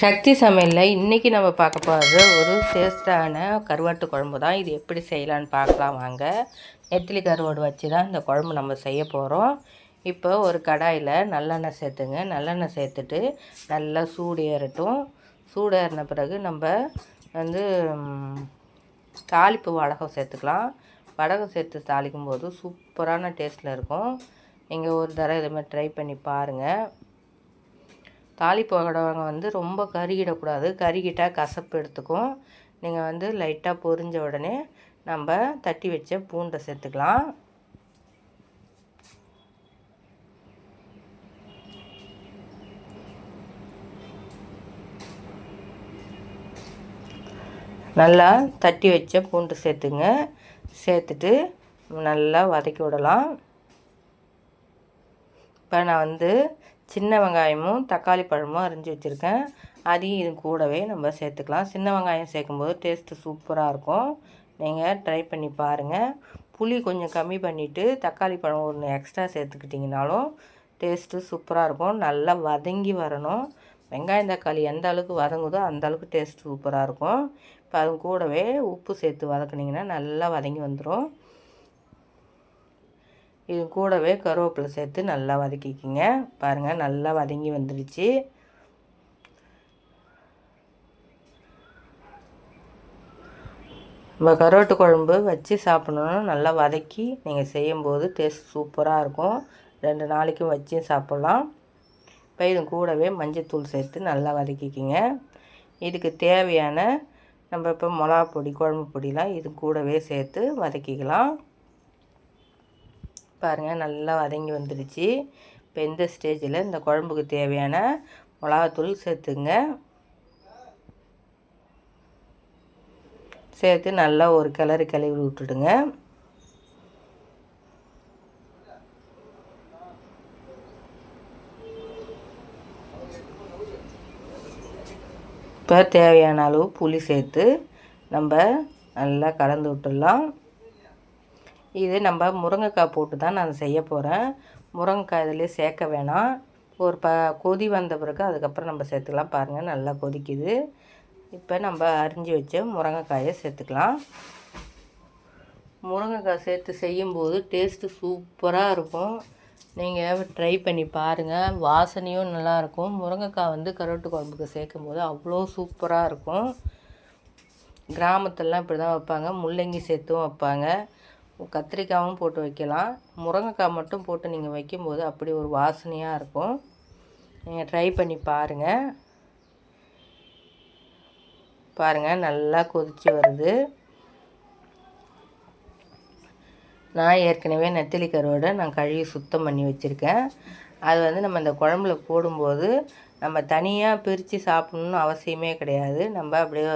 சக்தி சமையலில் இன்றைக்கி நம்ம பார்க்க போகிறது ஒரு டேஸ்டான கருவாட்டு குழம்பு தான். இது எப்படி செய்யலான்னு பார்க்கலாம் வாங்க. நெத்திலி கருவாடு வச்சு தான் இந்த குழம்பு நம்ம செய்ய போகிறோம் இப்போ ஒரு கடாயில் நல்லெண்ணெய் சேர்த்துங்க. நல்லெண்ணெய் சேர்த்துட்டு நல்லா சூடு ஏறட்டும். சூடு ஏறின பிறகு நம்ம வந்து தாளிப்பு வடகம் சேர்த்துக்கலாம். வடகம் சேர்த்து தாளிக்கும் போது சூப்பரான டேஸ்ட்டில் இருக்கும். நீங்கள் ஒரு தடவை இதை மாதிரி ட்ரை பண்ணி பாருங்கள் தாளிப்பு வடவங்க வந்து ரொம்ப கருகிடக்கூடாது. கருகிட்டால் கசப்பு எடுத்துக்கும். நீங்கள் வந்து லைட்டாக பொரிஞ்ச உடனே நம்ம தட்டி வச்ச பூண்டை சேர்த்துக்கலாம். நல்லா தட்டி வச்ச பூண்டு சேர்த்துங்க. சேர்த்துட்டு நல்லா வதக்கி விடலாம். இப்போ நான் வந்து சின்ன வெங்காயமும் தக்காளி பழமும் அரிஞ்சு வச்சுருக்கேன். அதையும் இது கூடவே நம்ம சேர்த்துக்கலாம். சின்ன வெங்காயம் சேர்க்கும்போது டேஸ்ட்டு சூப்பராக இருக்கும். நீங்கள் ட்ரை பண்ணி பாருங்கள் புளி கொஞ்சம் கம்மி பண்ணிவிட்டு தக்காளி பழம் ஒன்று எக்ஸ்ட்ரா சேர்த்துக்கிட்டிங்கனாலும் டேஸ்ட்டு சூப்பராக இருக்கும். நல்லா வதங்கி வரணும். வெங்காயம் தக்காளி எந்த அளவுக்கு வதங்குதோ அந்த அளவுக்கு டேஸ்ட் சூப்பராக இருக்கும். இப்போ அது கூடவே உப்பு சேர்த்து வதக்குனிங்கன்னா நல்லா வதங்கி வந்துடும் இது கூடவே கருவேப்பிலை சேர்த்து நல்லா வதக்கிக்கிங்க. பாருங்கள் நல்லா வதங்கி வந்துடுச்சு நம்ம கருவாட்டு குழம்பு வச்சு சாப்பிடணும்னா நல்லா வதக்கி நீங்கள் செய்யும்போது டேஸ்ட் சூப்பராக இருக்கும். ரெண்டு நாளைக்கும் வச்சு சாப்பிட்லாம். இப்போ இது கூடவே மஞ்சத்தூள் சேர்த்து நல்லா வதக்கிக்கிங்க. இதுக்கு தேவையான நம்ம இப்போ மிளகா பொடி குழம்பு பொடிலாம் இது கூடவே சேர்த்து வதக்கிக்கலாம். பாருங்கள் நல்லா வதங்கி வந்துடுச்சு. இப்போ இந்த ஸ்டேஜில் இந்த குழம்புக்கு தேவையான மிளகாத்தூள் சேர்த்துங்க. சேர்த்து நல்லா ஒரு கிளறு கிளறி விட்டுடுங்க. இப்போ தேவையான அளவு புளி சேர்த்து நம்ம நல்லா கலந்து விட்டுடலாம். இது நம்ம முருங்கைக்காய் போட்டு தான் நான் செய்ய போகிறேன் முருங்கைக்காய் இதிலே சேர்க்க வேணாம். ஒரு ப கொதி வந்த பிறகு அதுக்கப்புறம் நம்ம சேர்த்துக்கலாம். பாருங்கள் நல்லா கொதிக்குது. இப்போ நம்ம அரிஞ்சு வச்ச முருங்கைக்காயை சேர்த்துக்கலாம். முருங்கைக்காய் சேர்த்து செய்யும்போது டேஸ்ட்டு சூப்பராக இருக்கும். நீங்கள் ட்ரை பண்ணி பாருங்கள் வாசனையும் நல்லாயிருக்கும் முருங்கைக்காய் வந்து கருவாட்டு குழம்புக்கு சேர்க்கும் போது அவ்வளோ சூப்பராக இருக்கும். கிராமத்துலலாம் இப்படி தான் வைப்பாங்க. முள்ளங்கி சேர்த்தும் வைப்பாங்க. கத்திரிக்காயும் போட்டு வைக்கலாம். முருங்கைக்காய் மட்டும் போட்டு நீங்கள் வைக்கும்போது அப்படி ஒரு வாசனையாக இருக்கும். நீங்கள் ட்ரை பண்ணி பாருங்கள் பாருங்கள் நல்லா கொதிச்சு வருது. நான் ஏற்கனவே நெத்திலி கருவாடை நான் கழுவி சுத்தம் பண்ணி வச்சுருக்கேன். அது வந்து நம்ம இந்த குழம்புல போடும்போது நம்ம தனியாக பிரித்து சாப்பிட்ணுன்னு அவசியமே கிடையாது. நம்ம அப்படியே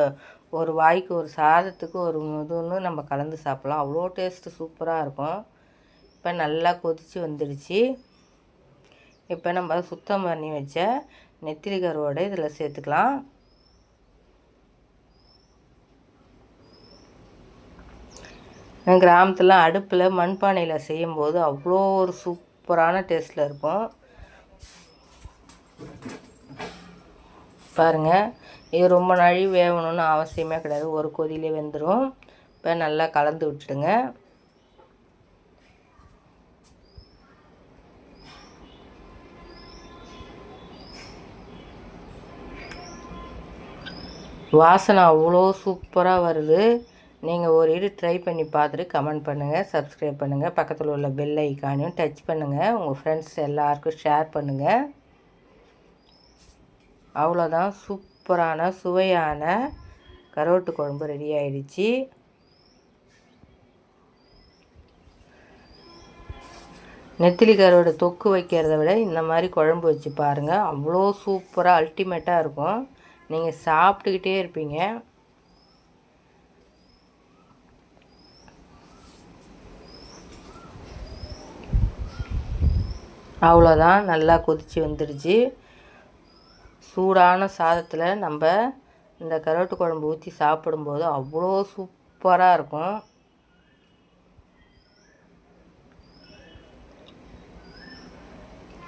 ஒரு வாய்க்கு ஒரு சாதத்துக்கு ஒரு இதுன்னு நம்ம கலந்து சாப்பிட்லாம். அவ்வளோ டேஸ்ட்டு சூப்பராக இருக்கும். இப்போ நல்லா கொதித்து வந்துடுச்சு இப்போ நம்ம சுத்தம் பண்ணி வச்ச நெத்திலி கருவோடு இதில் சேர்த்துக்கலாம். கிராமத்தில் அடுப்பில் மண்பானையில் செய்யும்போது அவ்வளோ ஒரு சூப்பரான டேஸ்ட்டில் இருக்கும். பாருங்கள் இது ரொம்ப நாழி வேகணும்னு அவசியமே கிடையாது. ஒரு கொதியிலே வெந்துடும் இப்போ நல்லா கலந்து விட்டுடுங்க. வாசனை அவ்வளோ சூப்பராக வருது. நீங்கள் ஒரு இது ட்ரை பண்ணி பார்த்துட்டு கமெண்ட் பண்ணுங்கள் சப்ஸ்கிரைப் பண்ணுங்கள் பக்கத்தில் உள்ள பெல் ஐக்கானையும் டச் பண்ணுங்கள் உங்கள் ஃப்ரெண்ட்ஸ் எல்லாருக்கும் ஷேர் பண்ணுங்கள் அவ்வளோதான் சூப்பரான சுவையான கருவாட்டு குழம்பு ரெடி ஆயிடுச்சு. நெத்திலி கருவாடு தொக்கு வைக்கிறத விட இந்த மாதிரி குழம்பு வச்சு பாருங்கள் அவ்வளோ சூப்பராக அல்டிமேட்டாக இருக்கும். நீங்கள் சாப்பிட்டுக்கிட்டே இருப்பீங்க. அவ்வளோதான். நல்லா கொதித்து வந்துடுச்சு சூடான சாதத்தில் நம்ம இந்த கருவாட்டு குழம்பு ஊற்றி சாப்பிடும்போது அவ்வளோ சூப்பராக இருக்கும்.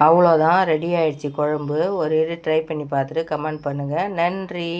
அவ்வளோதான் ரெடி ஆயிடுச்சு குழம்பு. ஒரு இது ட்ரை பண்ணி பார்த்துட்டு கமெண்ட் பண்ணுங்கள் நன்றி.